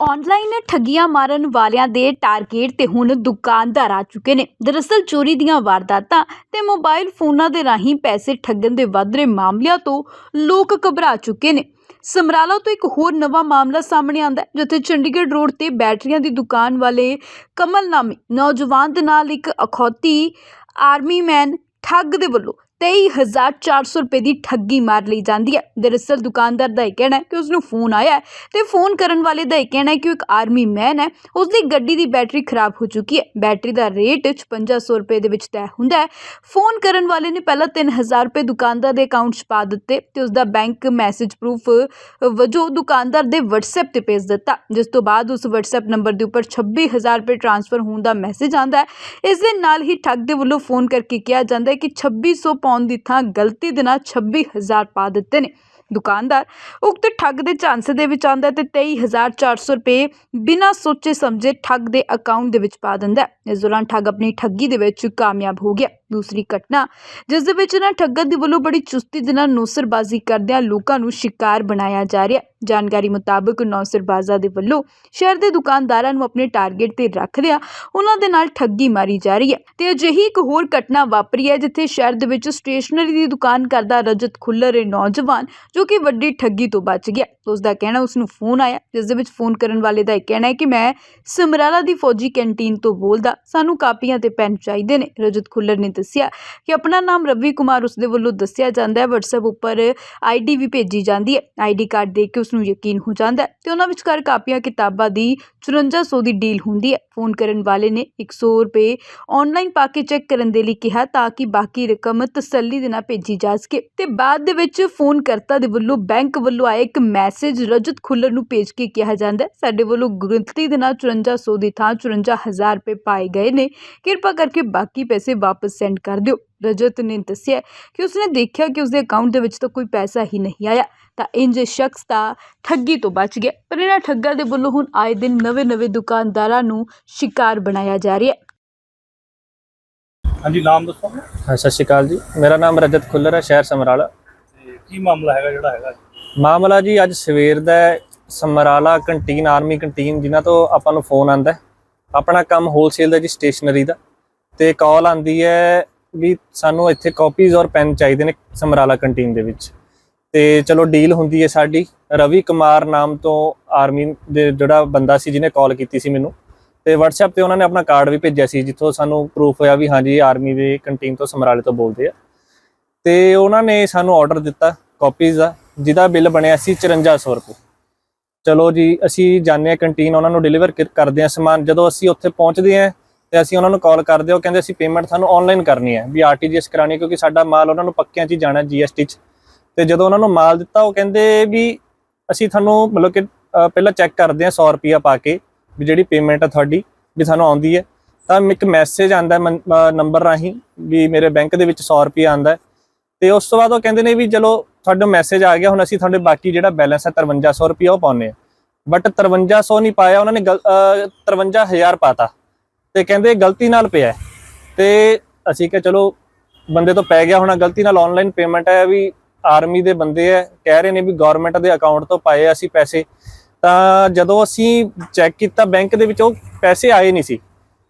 Online ਠੱਗੀਆਂ ਮਾਰਨ ਵਾਲਿਆਂ ਦੇ ਟਾਰਗੇਟ ਤੇ ਹੁਣ ਦੁਕਾਨਦਾਰ ਆ ਚੁੱਕੇ ਨੇ। ਦਰਅਸਲ ਚੋਰੀ ਦੀਆਂ ਵਾਰਦਾਤਾਂ ਤੇ ਮੋਬਾਈਲ ਫੋਨਾਂ ਦੇ ਰਾਹੀਂ ਪੈਸੇ ਠੱਗਣ ਦੇ ਵੱਧ ਰਹੇ ਮਾਮਲਿਆਂ ਤੋਂ ਲੋਕ ਘਬਰਾ ਚੁੱਕੇ ਨੇ। ਸਮਰਾਲਾ ਤੋਂ ਇੱਕ ਹੋਰ ਨਵਾਂ ਮਾਮਲਾ ਸਾਹਮਣੇ ਆਂਦਾ ਹੈ, ਜਿੱਥੇ ਚੰਡੀਗੜ੍ਹ ਰੋਡ ਤੇ ਬੈਟਰੀਆਂ ਦੀ ਦੁਕਾਨ ਵਾਲੇ ਕਮਲ ਨਾਮੀ ਨੌਜਵਾਨ ਦੇ ਨਾਲ ਇੱਕ ਅਖੌਤੀ ਆਰਮੀ ਮੈਨ ਠੱਗ ਦੇ ਵੱਲੋਂ 23400 ਰੁਪਏ ਦੀ ਠੱਗੀ ਮਾਰ ਲਈ ਜਾਂਦੀ ਹੈ। ਦਰਅਸਲ ਦੁਕਾਨਦਾਰ ਦਾ ਇਹ ਕਹਿਣਾ ਹੈ ਕਿ ਉਸ ਨੂੰ ਫੋਨ ਆਇਆ ਹੈ ਤੇ ਫੋਨ ਕਰਨ ਵਾਲੇ ਦਾ ਇਹ ਕਹਿਣਾ ਹੈ ਕਿ ਉਹ ਇੱਕ ਆਰਮੀ ਮੈਨ ਹੈ। ਉਸ ਦੀ ਗੱਡੀ ਦੀ ਬੈਟਰੀ ਖਰਾਬ ਹੋ ਚੁੱਕੀ ਹੈ। ਬੈਟਰੀ ਦਾ ਰੇਟ 5500 ਰੁਪਏ ਦੇ ਵਿੱਚ ਤੈਅ ਹੁੰਦਾ ਹੈ। ਫੋਨ ਕਰਨ ਵਾਲੇ ਨੇ ਪਹਿਲਾਂ 3000 ਰੁਪਏ ਦੁਕਾਨਦਾਰ ਦੇ ਅਕਾਊਂਟ 'ਚ ਪਾ ਦਿੱਤੇ ਤੇ ਉਸ ਦਾ ਬੈਂਕ ਮੈਸੇਜ ਪ੍ਰੂਫ ਵਜੋਂ ਦੁਕਾਨਦਾਰ ਦੇ WhatsApp ਤੇ ਭੇਜ ਦਿੱਤਾ, ਜਿਸ ਤੋਂ ਬਾਅਦ ਉਸ WhatsApp ਨੰਬਰ ਦੇ ਉੱਪਰ 26000 ਰੁਪਏ ਟ੍ਰਾਂਸਫਰ ਹੋਣ ਦਾ ਮੈਸੇਜ ਆਂਦਾ ਹੈ। ਇਸ ਦੇ ਨਾਲ ਹੀ ਠੱਗ ਦੇ ਵੱਲੋਂ ਫੋਨ ਕਰਕੇ ਕਿਹਾ ਜਾਂਦਾ ਹੈ ਕਿ 2600 ਪਾਉਣ ਦੀ ਥਾਂ ਗਲਤੀ ਦੇ ਨਾਲ 26000 ਪਾ ਦਿੱਤੇ ਨੇ। ਦੁਕਾਨਦਾਰ ਉਕਤ ਠੱਗ ਦੇ ਝਾਂਸੇ ਦੇ ਵਿੱਚ ਆਂਦਾ ਤੇ 23400 ਰੁਪਏ ਬਿਨਾਂ ਸੋਚੇ ਸਮਝੇ ਠੱਗ ਦੇ ਅਕਾਊਂਟ ਦੇ ਵਿੱਚ ਪਾ ਦਿੰਦਾ ਇਸ ਦੌਰਾਨ ਠੱਗ ਆਪਣੀ ਠੱਗੀ ਦੇ ਵਿੱਚ ਕਾਮਯਾਬ ਹੋ ਗਿਆ। ਦੂਸਰੀ ਘਟਨਾ, ਜਿਸ ਦੇ ਵਿੱਚ ਨਾ ਠੱਗਾਂ ਦੇ ਵੱਲੋਂ ਬੜੀ ਚੁਸਤੀ ਦੇ ਨਾਲ ਨੌਸਰਬਾਜ਼ੀ ਕਰਦਿਆਂ ਲੋਕਾਂ ਨੂੰ ਸ਼ਿਕਾਰ ਬਣਾਇਆ ਜਾ ਰਿਹਾ। ਜਾਣਕਾਰੀ ਮੁਤਾਬਕ ਨੌਸਰਬਾਜ਼ਾਂ ਦੇ ਵੱਲੋਂ ਸ਼ਹਿਰ ਦੇ ਦੁਕਾਨਦਾਰਾਂ ਨੂੰ ਆਪਣੇ ਟਾਰਗੇਟ ਤੇ ਰੱਖਦਿਆਂ ਉਹਨਾਂ ਦੇ ਨਾਲ ਠੱਗੀ ਮਾਰੀ ਜਾ ਰਹੀ ਹੈ। ਤੇ ਅਜਿਹੀ ਇੱਕ ਹੋਰ ਘਟਨਾ ਵਾਪਰੀ ਹੈ, ਜਿੱਥੇ ਸ਼ਹਿਰ ਦੇ ਵਿੱਚ ਸਟੇਸ਼ਨਰੀ ਦੀ ਦੁਕਾਨ ਕਰਦਾ ਰਜਤ ਖੁੱਲਰ ਇਹ ਨੌਜਵਾਨ, ਜੋ ਕਿ ਵੱਡੀ ਠੱਗੀ ਤੋਂ ਬਚ ਗਿਆ। ਉਸ ਦਾ ਕਹਿਣਾ ਉਸ ਨੂੰ ਫੋਨ ਆਇਆ, ਜਿਸ ਦੇ ਵਿੱਚ ਫੋਨ ਕਰਨ ਵਾਲੇ ਦਾ ਇਹ ਕਹਿਣਾ ਹੈ ਕਿ ਮੈਂ ਸਮਰਾਲਾ ਦੀ ਫੌਜੀ ਕੈਂਟੀਨ ਤੋਂ ਬੋਲਦਾ, ਸਾਨੂੰ ਕਾਪੀਆਂ ਤੇ ਪੈਨ ਚਾਹੀਦੇ ਨੇ। ਰਜਤ ਖੁੱਲਰ ਨੇ ਦੱਸਿਆ ਕਿ ਆਪਣਾ ਨਾਮ ਰਵੀ ਕੁਮਾਰ ਉਸ ਦੇ ਵੱਲੋਂ ਦੱਸਿਆ ਜਾਂਦਾ ਹੈ। WhatsApp ਉੱਪਰ ਆਈਡੀ ਵੀ ਭੇਜੀ ਜਾਂਦੀ ਹੈ। ਆਈਡੀ ਕਾਰਡ ਦੇਖ ਕੇ ਉਸ ਨੂੰ ਯਕੀਨ ਹੋ ਜਾਂਦਾ ਹੈ ਤੇ ਉਹਨਾਂ ਵਿਚਕਾਰ ਕਾਪੀਆਂ ਕਿਤਾਬਾਂ ਦੀ 5400 ਦੀ ਡੀਲ ਹੁੰਦੀ ਹੈ। ਫੋਨ ਕਰਨ ਵਾਲੇ ਨੇ 100 ਰੁਪਏ ਆਨਲਾਈਨ ਪਾ ਕੇ ਚੈੱਕ ਕਰਨ ਦੇ ਲਈ ਕਿਹਾ ਤਾਂ ਕਿ ਬਾਕੀ ਰਕਮ ਤਸੱਲੀ ਦੇ ਨਾਲ ਭੇਜੀ ਜਾ ਸਕੇ ਤੇ ਬਾਅਦ ਦੇ ਵਿੱਚ ਫੋਨ ਕਰਤਾ ਦੇ ਵੱਲੋਂ ਬੈਂਕ ਵੱਲੋਂ ਆਇਆ ਇੱਕ ਮੈਸੇਜ ਰਜਤ ਖੁੱਲਰ ਨੂੰ ਭੇਜ ਕੇ ਕਿਹਾ ਜਾਂਦਾ ਹੈ, ਸਾਡੇ ਵੱਲੋਂ ਗਲਤੀ ਦੇ ਨਾਲ 5400 ਦੀ ਥਾਂ 54000 ਰੁਪਏ ਪਾਏ ਗਏ ਨੇ। ਕਿਰਪਾ ਕਰਕੇ ਬਾਕੀ ਪੈਸੇ ਵਾਪਸ ਸੈਂਡ ਕਰ ਦਿਓ। ਰਜਤ ਨੇ ਦੱਸਿਆ ਕਿ ਉਸਨੇ ਦੇਖਿਆ ਕਿ ਉਸਦੇ ਅਕਾਊਂਟ ਦੇ ਵਿੱਚ ਤਾਂ ਕੋਈ ਪੈਸਾ ਹੀ ਨਹੀਂ ਆਇਆ। ਤਾਂ ਇੰਜ ਸ਼ਖਸ ਤਾਂ ਠੱਗੀ ਤੋਂ ਬਚ ਗਿਆ। ਪਰ ਇਹਨਾਂ ਠੱਗਾਂ ਦੇ ਵੱਲੋਂ ਹੁਣ ਆਏ ਦਿਨ ਨਵੇਂ-ਨਵੇਂ ਦੁਕਾਨਦਾਰਾਂ ਨੂੰ ਸ਼ਿਕਾਰ ਬਣਾਇਆ ਜਾ ਰਿਹਾ ਹੈ। ਹਾਂਜੀ ਨਾਮ ਦੱਸੋ। ਹਾਂ ਸਤਿ ਸ਼੍ਰੀ ਅਕਾਲ ਜੀ। ਮੇਰਾ ਨਾਮ ਰਜਤ ਖੁੱਲਰ ਹੈ ਸ਼ਹਿਰ ਸਮਰਾਲਾ। ਤੇ ਕੀ ਮਾਮਲਾ ਹੈਗਾ ਜਿਹੜਾ ਹੈਗਾ ਮਾਮਲਾ ਜੀ ਅੱਜ ਸਵੇਰ ਦਾ ਸਮਰਾਲਾ ਕੰਟੀਨ ਆਰਮੀ ਕੰਟੀਨ ਜਿਨ੍ਹਾਂ ਤੋਂ ਆਪਾਂ ਨੂੰ ਫੋਨ ਆਂਦਾ। ਆਪਣਾ ਕੰਮ ਹੋਲਸੇਲ ਦਾ ਜੀ ਸਟੇਸ਼ਨਰੀ ਦਾ। ਤੇ ਕਾਲ ਆਂਦੀ ਹੈ ਵੀ ਸਾਨੂੰ ਇੱਥੇ ਕਾਪੀਜ਼ ਔਰ ਪੈਨ ਚਾਹੀਦੇ ਨੇ ਸਮਰਾਲਾ ਕੰਟੀਨ ਦੇ ਵਿੱਚ। ਤੇ ਚਲੋ ਡੀਲ ਹੁੰਦੀ ਹੈ ਸਾਡੀ। ਰਵੀ ਕੁਮਾਰ ਨਾਮ ਤੋਂ ਆਰਮੀ ਦੇ ਜਿਹੜਾ ਬੰਦਾ ਸੀ ਜਿਹਨੇ ਕਾਲ ਕੀਤੀ ਸੀ ਮੈਨੂੰ। ਤੇ WhatsApp ਤੇ ਉਹਨਾਂ ਨੇ ਆਪਣਾ ਕਾਰਡ ਵੀ ਭੇਜਿਆ ਸੀ, ਜਿੱਥੋਂ ਸਾਨੂੰ ਪ੍ਰੂਫ ਹੋਇਆ ਵੀ ਹਾਂਜੀ ਆਰਮੀ ਦੇ ਕੰਟੀਨ ਤੋਂ ਸਮਰਾਲੇ ਤੋਂ ਬੋਲਦੇ ਆ। ਤੇ ਉਹਨਾਂ ਨੇ ਸਾਨੂੰ ਆਰਡਰ ਦਿੱਤਾ ਕਾਪੀਜ਼ ਦਾ, ਜਿਹਦਾ ਬਿੱਲ ਬਣਿਆ ਸੀ 5400 ਰੁਪਏ। ਚਲੋ ਜੀ, ਅਸੀਂ ਜਾਂਦੇ ਆ ਕੰਟੀਨ ਉਹਨਾਂ ਨੂੰ ਡਿਲੀਵਰ ਕਰਦੇ ਆ ਸਮਾਨ। ਜਦੋਂ ਅਸੀਂ ਉੱਥੇ ਪਹੁੰਚਦੇ ਆ ਤੇ ਅਸੀਂ ਉਹਨਾਂ ਨੂੰ ਕਾਲ ਕਰਦੇ ਆ ਉਹ ਕਹਿੰਦੇ ਅਸੀਂ ਪੇਮੈਂਟ ਤੁਹਾਨੂੰ ਆਨਲਾਈਨ ਕਰਨੀ ਹੈ, ਵੀ ਆਰਟੀਜੀਐਸ ਕਰਾਣੀ ਹੈ, ਕਿਉਂਕਿ ਸਾਡਾ ਮਾਲ ਉਹਨਾਂ ਨੂੰ ਪੱਕਿਆਂ 'ਚ ਹੀ ਜਾਣਾ ਜੀਐਸਟੀ 'ਚ। ਤੇ ਜਦੋਂ ਉਹਨਾਂ ਨੂੰ ਮਾਲ ਦਿੱਤਾ, ਉਹ ਕਹਿੰਦੇ ਵੀ ਅਸੀਂ ਤੁਹਾਨੂੰ ਮਤਲਬ ਕਿ ਪਹਿਲਾਂ ਚੈੱਕ ਕਰਦੇ ਹਾਂ 100 ਰੁਪਿਆ ਪਾ ਕੇ, ਵੀ ਜਿਹੜੀ ਪੇਮੈਂਟ ਆ ਤੁਹਾਡੀ, ਵੀ ਸਾਨੂੰ ਆਉਂਦੀ ਹੈ। ਤਾਂ ਇੱਕ ਮੈਸੇਜ ਆਂਦਾ ਨੰਬਰ ਰਾਹੀਂ, ਵੀ ਮੇਰੇ ਬੈਂਕ ਦੇ ਵਿੱਚ 100 ਰੁਪਿਆ ਆਂਦਾ ਹੈ। ਤੇ ਉਸ ਤੋਂ ਬਾਅਦ ਉਹ ਕਹਿੰਦੇ ਨੇ ਵੀ ਚਲੋ, ਤੁਹਾਡਾ ਮੈਸੇਜ ਆ ਗਿਆ, ਹੁਣ ਅਸੀਂ ਤੁਹਾਡੇ ਬਾਕੀ ਜਿਹੜਾ ਬੈਲੈਂਸ ਹੈ 5300 ਰੁਪਿਆ ਉਹ ਪਾਉਨੇ ਆ ਬਟ 5300 ਨਹੀਂ ਪਾਇਆ, ਉਹਨਾਂ ਨੇ ਗਲ- ਅਹ 53000 ਪਾਤਾ। ਤੇ ਕਹਿੰਦੇ ਗਲਤੀ ਨਾਲ ਪਿਆ ਹੈ। ਤੇ ਅਸੀਂ ਕਿਹਾ, ਚਲੋ, ਬੰਦੇ ਤੋਂ ਪੈ ਗਿਆ ਹੋਣਾ, ਗਲਤੀ ਨਾਲ ਆਨਲਾਈਨ ਪੇਮੈਂਟ ਹੈ ਵੀ ਆਰਮੀ ਦੇ ਬੰਦੇ ਹੈ, ਕਹਿ ਰਹੇ ਨੇ ਵੀ ਗਵਰਨਮੈਂਟ ਦੇ ਅਕਾਊਂਟ ਤੋਂ ਪਾਏ ਅਸੀਂ ਪੈਸੇ। ਤਾਂ ਜਦੋਂ ਅਸੀਂ ਚੈੱਕ ਕੀਤਾ ਬੈਂਕ ਦੇ ਵਿੱਚ, ਉਹ ਪੈਸੇ ਆਏ ਨਹੀਂ ਸੀ।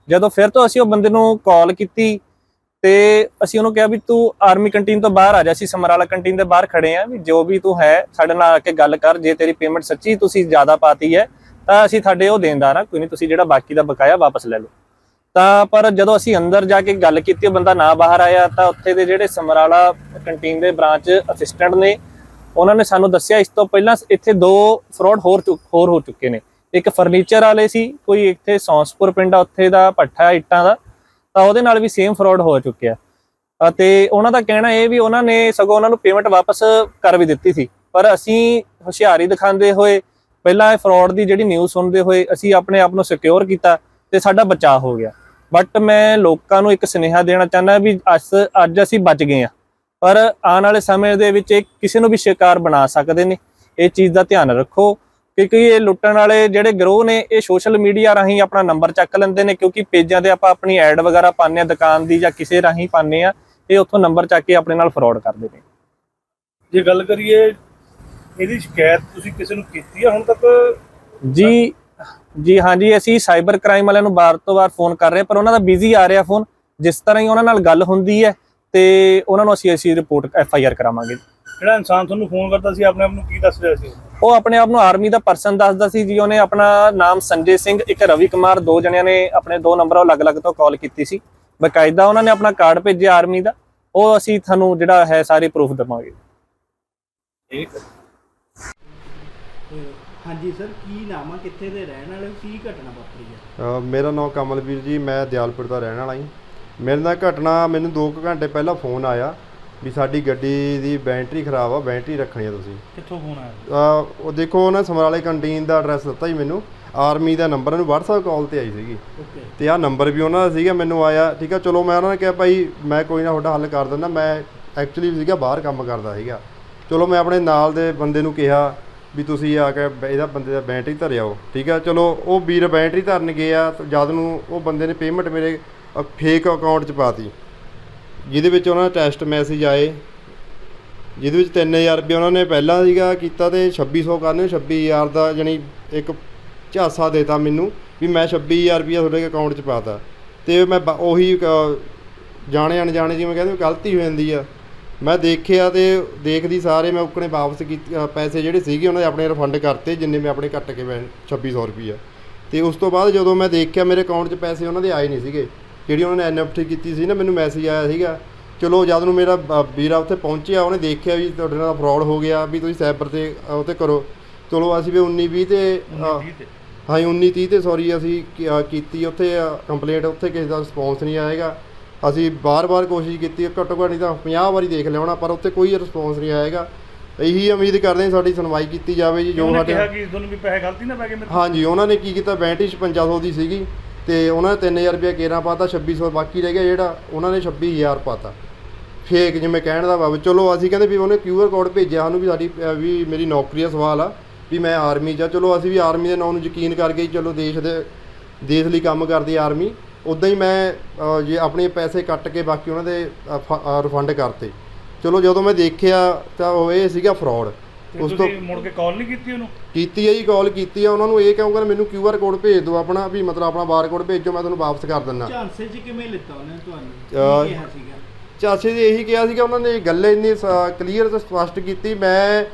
ਜਦੋਂ ਫਿਰ ਤੋਂ ਅਸੀਂ ਉਹ ਬੰਦੇ ਨੂੰ ਕਾਲ ਕੀਤੀ ਤੇ ਅਸੀਂ ਉਹਨੂੰ ਕਿਹਾ ਵੀ ਤੂੰ ਆਰਮੀ ਕੰਟੀਨ ਤੋਂ ਬਾਹਰ ਆ ਜਾ, ਅਸੀਂ ਸਮਰਾਲਾ ਕੰਟੀਨ ਦੇ ਬਾਹਰ ਖੜੇ ਆ ਵੀ ਜੋ ਵੀ ਤੂੰ ਹੈ, ਸਾਡੇ ਨਾਲ ਆ ਕੇ ਗੱਲ ਕਰ, ਜੇ ਤੇਰੀ ਪੇਮੈਂਟ ਸੱਚੀ ਤੁਸੀਂ ਜ਼ਿਆਦਾ ਪਾਤੀ ਹੈ, ਤਾਂ ਅਸੀਂ ਤੁਹਾਡੇ ਉਹ ਦੇਣਦਾਰ ਆ ਕੋਈ ਨਹੀਂ, ਤੁਸੀਂ ਜਿਹੜਾ ਬਾਕੀ ਦਾ ਬਕਾਇਆ ਵਾਪਸ ਲੈ ਲਓ। ਤਾਂ ਪਰ ਜਦੋਂ ਅਸੀਂ ਅੰਦਰ ਜਾ ਕੇ ਗੱਲ ਕੀਤੀ, ਉਹ ਬੰਦਾ ਨਾ ਬਾਹਰ ਆਇਆ, ਤਾਂ ਉੱਥੇ ਦੇ ਜਿਹੜੇ ਸਮਰਾਲਾ ਕੰਟੀਨ ਦੇ ਬ੍ਰਾਂਚ ਅਸਿਸਟੈਂਟ ਨੇ, ਉਹਨਾਂ ਨੇ ਸਾਨੂੰ ਦੱਸਿਆ ਇਸ ਤੋਂ ਪਹਿਲਾਂ ਇੱਥੇ ਦੋ ਫਰਾਡ ਹੋਰ ਚੁ- ਹੋਰ ਹੋ ਚੁੱਕੇ ਨੇ। ਇੱਕ ਫਰਨੀਚਰ ਵਾਲੇ ਸੀ, ਕੋਈ ਇੱਥੇ ਸੌਂਸਪੁਰ ਪਿੰਡ ਆ, ਉੱਥੇ ਦਾ ਭੱਠਾ ਇੱਟਾਂ ਦਾ, ਤਾਂ ਉਹਦੇ ਨਾਲ ਵੀ ਸੇਮ ਫਰਾਡ ਹੋ ਚੁੱਕਿਆ। ਅਤੇ ਉਹਨਾਂ ਦਾ ਕਹਿਣਾ ਇਹ ਵੀ ਉਹਨਾਂ ਨੇ ਸਗੋਂ ਉਹਨਾਂ ਨੂੰ ਪੇਮੈਂਟ ਵਾਪਸ ਕਰ ਵੀ ਦਿੱਤੀ ਸੀ। ਪਰ ਅਸੀਂ ਹੁਸ਼ਿਆਰੀ ਦਿਖਾਉਂਦੇ ਹੋਏ, ਪਹਿਲਾਂ ਇਹ ਫਰਾਡ ਦੀ ਜਿਹੜੀ ਨਿਊਜ਼ ਸੁਣਦੇ ਹੋਏ, ਅਸੀਂ ਆਪਣੇ ਆਪ ਨੂੰ ਸਿਕਿਉਰ ਕੀਤਾ ਤੇ ਸਾਡਾ ਬਚਾਅ ਹੋ ਗਿਆ। ਬਟ ਮੈਂ ਲੋਕਾਂ ਨੂੰ ਇੱਕ ਸੁਨੇਹਾ ਦੇਣਾ ਚਾਹੁੰਦਾ ਵੀ ਅੱਜ ਅਸੀਂ ਬਚ ਗਏ ਆ ਪਰ ਆਉਣ ਵਾਲੇ ਸਮੇਂ ਦੇ ਵਿੱਚ ਇਹ ਕਿਸੇ ਨੂੰ ਵੀ ਸ਼ਿਕਾਰ ਬਣਾ ਸਕਦੇ ਨੇ। ਇਹ ਚੀਜ਼ ਦਾ ਧਿਆਨ ਰੱਖੋ ਕਿਉਂਕਿ ਇਹ ਲੁੱਟਣ ਵਾਲੇ ਜਿਹੜੇ ਗਰੋਹ ਨੇ ਇਹ ਸੋਸ਼ਲ ਮੀਡੀਆ ਰਾਹੀਂ ਆਪਣਾ ਨੰਬਰ ਚੱਕ ਲੈਂਦੇ ਨੇ ਕਿਉਂਕਿ ਪੇਜਾਂ ਤੇ ਆਪਾਂ ਆਪਣੀ ਐਡ ਵਗੈਰਾ ਪਾਉਂਦੇ ਆ ਦੁਕਾਨ ਦੀ ਜਾਂ ਕਿਸੇ ਰਾਹੀਂ ਪਾਉਂਦੇ ਆ ਇਹ ਉੱਥੋਂ ਨੰਬਰ ਚੱਕ ਕੇ ਆਪਣੇ ਨਾਲ ਫਰਾਡ ਕਰਦੇ ਨੇ। ਜੇ ਗੱਲ ਕਰੀਏ ਇਹਦੀ ਸ਼ਿਕਾਇਤ ਤੁਸੀਂ ਕਿਸੇ ਨੂੰ ਕੀਤੀ ਆ ਹੁਣ ਤੱਕ? ਜੀ ਜੀ ਹਾਂਜੀ ਅਸੀਂ ਸਾਈਬਰ ਕ੍ਰਾਈਮ ਵਾਲਿਆਂ ਨੂੰ ਬਾਰ ਤੋਂ ਬਾਰ ਫੋਨ ਕਰ ਰਹੇ ਪਰ ਉਹਨਾਂ ਦਾ ਬਿਜ਼ੀ ਆ ਰਿਹਾ ਫੋਨ ਜਿਸ ਤਰ੍ਹਾਂ ਹੀ ਉਹਨਾਂ ਨਾਲ ਗੱਲ ਹੁੰਦੀ ਹੈ ਤੇ ਉਹਨਾਂ ਨੂੰ ਅਸੀਂ ਅਸੀਂ ਰਿਪੋਰਟ ਐਫ ਆਈ ਆਰ ਕਰਾਵਾਂਗੇ। ਜਿਹੜਾ ਇਨਸਾਨ ਤੁਹਾਨੂੰ ਫੋਨ ਕਰਦਾ ਸੀ ਆਪਣੇ ਆਪ ਨੂੰ ਕੀ ਦੱਸ ਰਿਹਾ ਸੀ? ਉਹ? ਉਹ ਆਪਣੇ ਆਪ ਨੂੰ ਆਰਮੀ ਦਾ ਪਰਸਨ ਦੱਸਦਾ ਸੀ ਜੀ ਉਹਨੇ ਆਪਣਾ ਨਾਮ ਸੰਜੇ ਸਿੰਘ ਇੱਕ ਰਵੀ ਕੁਮਾਰ ਦੋ ਜਣਿਆਂ ਨੇ ਆਪਣੇ ਦੋ ਨੰਬਰਾਂ ਅਲੱਗ-ਅਲੱਗ ਤੋਂ ਕਾਲ ਕੀਤੀ ਸੀ। ਬਕਾਇਦਾ ਉਹਨਾਂ ਨੇ ਆਪਣਾ ਕਾਰਡ ਭੇਜਿਆ ਆਰਮੀ ਦਾ। ਉਹ ਅਸੀਂ ਤੁਹਾਨੂੰ ਜਿਹੜਾ ਹੈ ਸਾਰੇ ਪ੍ਰੂਫ ਦੇਵਾਂਗੇ। ਠੀਕ ਹੈ। ਹਾਂਜੀ ਸਰ ਕੀ ਨਾਮ ਆ? ਕਿੱਥੇ ਦੇ ਰਹਿਣ ਵਾਲੇ ਹੋ? ਕੀ ਘਟਨਾ ਵਾਪਰੀ ਹੈ ਅ, ਮੇਰਾ ਨਾਮ ਕਮਲਵੀਰ ਜੀ ਮੈਂ ਦਿਆਲਪੁਰ ਦਾ ਰਹਿਣ ਵਾਲਾ ਹਾਂ ਮੇਰੇ ਨਾਲ ਘਟਨਾ ਮੈਨੂੰ 2 ਘੰਟੇ ਪਹਿਲਾਂ ਫੋਨ ਆਇਆ ਵੀ ਸਾਡੀ ਗੱਡੀ ਦੀ ਬੈਟਰੀ ਖਰਾਬ ਆ ਬੈਟਰੀ ਰੱਖਣੀ ਆ ਤੁਸੀਂ। ਕਿੱਥੋਂ ਫੋਨ ਆਇਆ? ਅ, ਉਹ ਦੇਖੋ ਉਹਨੇ ਸਮਰਾਲੇ ਕੰਟੀਨ ਦਾ ਐਡਰੈਸ ਦਿੱਤਾ ਜੀ ਮੈਨੂੰ। ਆਰਮੀ ਦਾ ਨੰਬਰ ਉਹਨੂੰ WhatsApp ਕਾਲ ਤੇ ਆਈ ਸੀਗੀ। ਓਕੇ। ਤੇ ਆਹ ਨੰਬਰ ਵੀ ਉਹਨਾਂ ਦਾ ਸੀਗਾ ਮੈਨੂੰ ਆਇਆ ਠੀਕ ਆ ਚਲੋ ਮੈਂ ਉਹਨਾਂ ਨੇ ਕਿਹਾ ਭਾਈ ਮੈਂ ਕੋਈ ਨਾ ਤੁਹਾਡਾ ਹੱਲ ਕਰ ਦਿੰਦਾ ਮੈਂ ਐਕਚੁਅਲੀ ਸੀਗਾ ਬਾਹਰ ਕੰਮ ਕਰਦਾ ਸੀਗਾ। ਚਲੋ ਮੈਂ ਆਪਣੇ ਨਾਲ ਦੇ ਬੰਦੇ ਨੂੰ ਕਿਹਾ ਵੀ ਤੁਸੀਂ ਆ ਕੇ ਇਹਦਾ ਬੰਦੇ ਦਾ ਬੈਟਰੀ ਧਰਿਆਓ ਠੀਕ ਆ? ਚਲੋ ਉਹ ਵੀਰ ਬੈਟਰੀ ਧਰਨ ਗਏ ਆ ਜਦ ਨੂੰ ਉਹ ਬੰਦੇ ਨੇ ਪੇਮੈਂਟ ਮੇਰੇ ਫੇਕ ਅਕਾਊਂਟ 'ਚ ਪਾਤੀ। ਜਿਹਦੇ ਵਿੱਚ ਉਹਨਾਂ ਦਾ ਟੈਸਟ ਮੈਸੇਜ ਆਏ। ਜਿਹਦੇ ਵਿੱਚ 3000 ਰੁਪਏ ਉਹਨਾਂ ਨੇ ਪਹਿਲਾਂ ਸੀਗਾ ਕੀਤਾ ਤੇ 2600 ਕਰਨੇ 26000 ਦਾ ਜਾਣੀ ਇੱਕ ਝਾਸਾ ਦੇਤਾ ਮੈਨੂੰ ਵੀ ਮੈਂ 26000 ਰੁਪਏ ਤੁਹਾਡੇ ਅਕਾਊਂਟ 'ਚ ਪਾਤਾ। ਤੇ ਮੈਂ ਬ- ਉਹੀ ਅ, ਜਾਣੇ ਅਣਜਾਣੇ ਜਿਵੇਂ ਕਹਿੰਦੇ ਗਲਤੀ ਹੋ ਜਾਂਦੀ ਆ। ਮੈਂ ਦੇਖਿਆ ਤੇ ਦੇਖਦੀ ਸਾਰੇ ਮੈਂ ਉਕਣੇ ਵਾਪਸ ਕੀਤੀ ਅ, ਪੈਸੇ ਜਿਹੜੇ ਸੀਗੇ ਉਹਨਾਂ ਦੇ ਆਪਣੇ ਰਿਫੰਡ ਕਰਤੇ ਜਿੰਨੇ ਮੈਂ ਆਪਣੇ ਕੱਟ ਕੇ ਮੈਂ 2600 ਰੁਪਈਆ। ਤੇ ਉਸ ਤੋਂ ਬਾਅਦ ਜਦੋਂ ਮੈਂ ਦੇਖਿਆ ਮੇਰੇ ਅਕਾਊਂਟ 'ਚ ਪੈਸੇ ਉਹਨਾਂ ਦੇ ਆਏ ਨਹੀਂ ਸੀਗੇ ਜਿਹੜੀ ਉਹਨਾਂ ਨੇ ਐਨਐਫਟੀ ਕੀਤੀ ਸੀ ਨਾ ਮੈਨੂੰ ਮੈਸੇਜ ਆਇਆ ਸੀਗਾ ਚਲੋ ਜਦ ਨੂੰ ਮੇਰਾ ਵੀਰਾ ਉੱਥੇ ਪਹੁੰਚਿਆ ਉਹਨੇ ਦੇਖਿਆ ਵੀ ਤੁਹਾਡੇ ਨਾਲ ਫਰਾਡ ਹੋ ਗਿਆ ਵੀ ਤੁਸੀਂ ਸਾਈਬਰ ਤੇ ਅ, ਉਹ ਤੇ ਕਰੋ। ਚਲੋ ਅਸੀਂ ਵੀ 19 20 ਤੇ ਅ, ਹੈ ਹਾਂ 19 30 ਤੇ ਸੌਰੀ ਅਸੀਂ ਕੀ- ਕੀਤੀ ਉੱਥੇ ਕੰਪਲੇਂਟ ਉੱਥੇ ਕਿਸੇ ਦਾ ਰਿਸਪੌਂਸ ਨਹੀਂ ਆਏਗਾ। ਅਸੀਂ ਬਾਰ-ਬਾਰ ਕੋਸ਼ਿਸ਼ ਕੀਤੀ ਘੱਟੋ ਘੱਟ ਨਹੀਂ ਤਾਂ 50 ਵਾਰੀ ਦੇਖ ਲਿਆਉਣਾ ਪਰ ਉੱਥੇ ਕੋਈ ਰਿਸਪੌਂਸ ਨਹੀਂ ਆਏਗਾ ਇਹੀ ਉਮੀਦ ਕਰਦੇ ਹਾਂ ਸਾਡੀ ਸੁਣਵਾਈ ਕੀਤੀ ਜਾਵੇ ਜੀ ਜੋ ਉਹਨੇ ਸਾਡੇ ਕਿਹਾ ਕਿ ਤੁਹਾਨੂੰ ਵੀ ਪੈਸੇ ਗਲਤੀ ਨਾ ਪੈ ਗਏ ਮੇਰੇ? ਹਾਂਜੀ ਉਹਨਾਂ ਨੇ ਕੀ ਕੀਤਾ 65 5500 ਦੀ ਸੀਗੀ ਤੇ ਉਹਨਾਂ ਨੇ 3000 ਰੁਪਏ ਕੇਰਾ ਪਾਤਾ 2600 ਬਾਕੀ ਰਹਿ ਗਿਆ ਜਿਹੜਾ ਉਹਨਾਂ ਨੇ 26000 ਪਾਤਾ ਫੇਕ ਜਿਵੇਂ ਕਹਿਣ ਦਾ ਵਾ ਚਲੋ ਅਸੀਂ ਕਹਿੰਦੇ ਵੀ ਉਹਨੇ ਕਿਊਆਰ ਕੋਡ ਭੇਜਿਆ ਸਾਨੂੰ ਵੀ ਸਾਡੀ ਅ, ਵੀ ਮੇਰੀ ਨੌਕਰੀ ਦਾ ਸਵਾਲ ਆ ਵੀ ਮੈਂ ਆਰਮੀ 'ਚ ਆ ਚਲੋ ਅਸੀਂ ਵੀ ਆਰਮੀ ਦੇ ਨਾਂ ਨੂੰ ਯਕੀਨ ਕਰਕੇ ਚਲੋ ਦੇਸ਼ ਦੇ ਦੇਸ਼ ਲਈ ਕੰਮ ਕਰਦੀ ਆਰਮੀ ਉਦਾਂ ਹੀ ਮੈਂ ਜੇ ਆਪਣੇ ਪੈਸੇ ਕੱਟ ਕੇ ਬਾਕੀ ਉਹਨਾਂ ਦੇ ਰਿਫੰਡ ਕਰਤੇ। ਚਲੋ ਜਦੋਂ ਮੈਂ ਦੇਖਿਆ ਤਾਂ ਉਹ ਇਹ ਸੀਗਾ ਫਰਾਡ ਉਸ ਤੋਂ ਤੁਸੀਂ ਮੁੜ ਕੇ ਕਾਲ ਨਹੀਂ ਕੀਤੀ ਉਹਨੂੰ? ਕੀਤੀ ਹੈ ਜੀ ਕਾਲ ਕੀਤੀ ਆ ਉਹਨਾਂ ਨੂੰ ਇਹ ਕਹੂੰਗਾ ਮੈਨੂੰ ਕਿਊਆਰ ਕੋਡ ਭੇਜ ਦਿਓ ਆਪਣਾ ਵੀ ਮਤਲਬ ਆਪਣਾ ਬਾਰਕੋਡ ਭੇਜੋ ਮੈਂ ਤੁਹਾਨੂੰ ਵਾਪਸ ਕਰ ਦਿੰਦਾ। ਝਾਂਸੇ 'ਚ ਕਿਵੇਂ ਲਿੱਤਾ ਉਹਨੇ ਤੁਹਾਨੂੰ? ਕੀ ਕਿਹਾ ਸੀਗਾ? ਚਾਚੇ ਜੀ ਇਹੀ ਕਿਹਾ ਸੀਗਾ ਉਹਨਾਂ ਨੇ ਗੱਲ ਇੰਨੀ ਕਲੀਅਰ ਤੇ ਸਪਸ਼ਟ ਕੀਤੀ। ਮੈਂ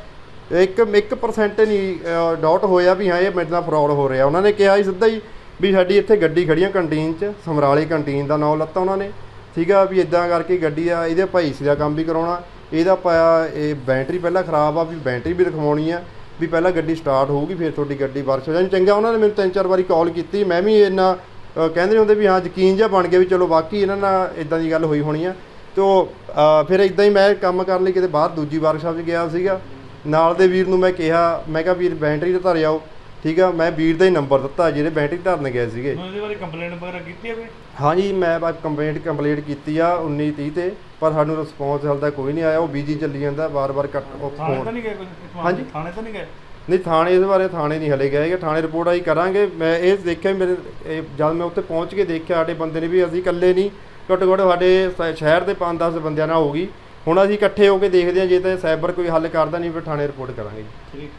ਇੱਕ 1% ਨਹੀਂ ਡਾਊਟ ਹੋਇਆ ਵੀ ਹਾਂ ਇਹ ਮੇਰੇ ਨਾਲ ਫਰਾਡ ਹੋ ਰਿਹਾ। ਉਹਨਾਂ ਨੇ ਕਿਹਾ ਸੀ ਸਿੱਧਾ ਹੀ ਵੀ ਸਾਡੀ ਇੱਥੇ ਗੱਡੀ ਖੜੀਆਂ ਕੰਟੀਨ 'ਚ, ਸਮਰਾਲੇ ਕੰਟੀਨ ਦਾ ਨਾਮ ਲੱਤਾ ਉਹਨਾਂ ਨੇ। ਠੀਕ ਆ ਵੀ ਇਦਾਂ ਕਰਕੇ ਗੱਡੀ ਆ, ਇਹਦੇ ਭਾਈ ਸੀ ਦਾ ਕੰਮ ਵੀ ਕਰਾਉਣਾ। ਇਹਦਾ ਪਾਇਆ, ਇਹ ਬੈਟਰੀ ਪਹਿਲਾਂ ਖਰਾਬ ਆ, ਵੀ ਬੈਟਰੀ ਵੀ ਰਖਵਾਉਣੀ ਆ, ਵੀ ਪਹਿਲਾਂ ਗੱਡੀ ਸਟਾਰਟ ਹੋਊਗੀ, ਫਿਰ ਤੁਹਾਡੀ ਗੱਡੀ ਵਰਕ ਹੋ ਜਾਣੀ। ਚੰਗਾ, ਉਹਨਾਂ ਨੇ ਮੈਨੂੰ ਤਿੰਨ ਚਾਰ ਵਾਰੀ ਕਾਲ ਕੀਤੀ। ਮੈਂ ਵੀ ਇੰਨਾ ਕਹਿੰਦੇ ਹੁੰਦੇ ਵੀ ਹਾਂ, ਯਕੀਨ ਜਿਹਾ ਬਣ ਗਿਆ ਵੀ ਚਲੋ ਵਾਕਈ ਇਹਨਾਂ ਨਾਲ ਇਦਾਂ ਦੀ ਗੱਲ ਹੋਈ ਹੋਣੀ ਆ। ਤੇ ਉਹ ਫਿਰ ਇਦਾਂ ਹੀ ਮੈਂ ਕੰਮ ਕਰਨ ਲਈ ਕਿਤੇ ਬਾਹਰ ਦੂਜੀ ਵਰਕਸ਼ਾਪ 'ਚ ਗਿਆ ਸੀਗਾ। ਨਾਲ ਦੇ ਵੀਰ ਨੂੰ ਮੈਂ ਕਿਹਾ ਮੈਂ ਕਿਹਾ, ਵੀਰ, ਬੈਟਰੀ ਤੇ ਧਰ ਆਓ। ਠੀਕ ਆ ਮੈਂ ਵੀਰ ਦਾ ਹੀ ਨੰਬਰ ਦਿੱਤਾ ਜਿਹੜੇ ਬੈਟਰੀ ਧਰਨ ਗਏ ਸੀਗੇ। ਉਹਨੇ ਇਹਦੇ ਬਾਰੇ ਕੰਪਲੇਂਟ ਵਗੈਰਾ ਕੀਤੀ ਹੈ ਕੋਈ? ਹਾਂਜੀ ਮੈਂ ਬਸ ਕੰਪਲੇਂਟ ਕੰਪਲੀਟ ਕੀਤੀ ਆ 19 30 ਤੇ ਪਰ ਸਾਨੂੰ ਰਿਸਪੌਂਸ ਹਾਲ ਤੱਕ ਕੋਈ ਨਹੀਂ ਆਇਆ ਉਹ ਬੀਜੀ ਚੱਲੀ ਜਾਂਦਾ ਵਾਰ-ਵਾਰ ਕੱਟ ਥਾਣੇ ਤਾਂ ਨਹੀਂ ਗਏ ਹਾਂਜੀ। ਥਾਣੇ ਤਾਂ ਨਹੀਂ ਗਏ? ਨਹੀਂ ਥਾਣੇ ਇਸ ਬਾਰੇ ਥਾਣੇ ਨਹੀਂ ਹਲੇ ਗਏ ਕਿ ਥਾਣੇ ਰਿਪੋਰਟ ਆਈ ਕਰਾਂਗੇ। ਮੈਂ ਇਹ ਦੇਖਿਆ ਮੇਰੇ ਜਦ ਮੈਂ ਉੱਥੇ ਪਹੁੰਚ ਕੇ ਦੇਖਿਆ ਸਾਡੇ ਬੰਦੇ ਨੇ ਵੀ ਅਸੀਂ ਇਕੱਲੇ ਨਹੀਂ ਘੱਟੋ ਘੱਟ ਸਾਡੇ ਸ਼ਹਿਰ ਦੇ 5-10 ਬੰਦਿਆਂ ਨਾਲ ਹੋਊਗੀ ਹੁਣ ਅਸੀਂ ਇਕੱਠੇ ਹੋ ਕੇ ਦੇਖਦੇ ਹਾਂ ਜੇ ਤਾਂ ਸਾਈਬਰ ਕੋਈ ਹੱਲ ਕਰਦਾ ਨਹੀਂ ਫਿਰ ਥਾਣੇ ਰਿਪੋਰਟ ਕਰਾਂਗੇ ਜੀ। ਠੀਕ।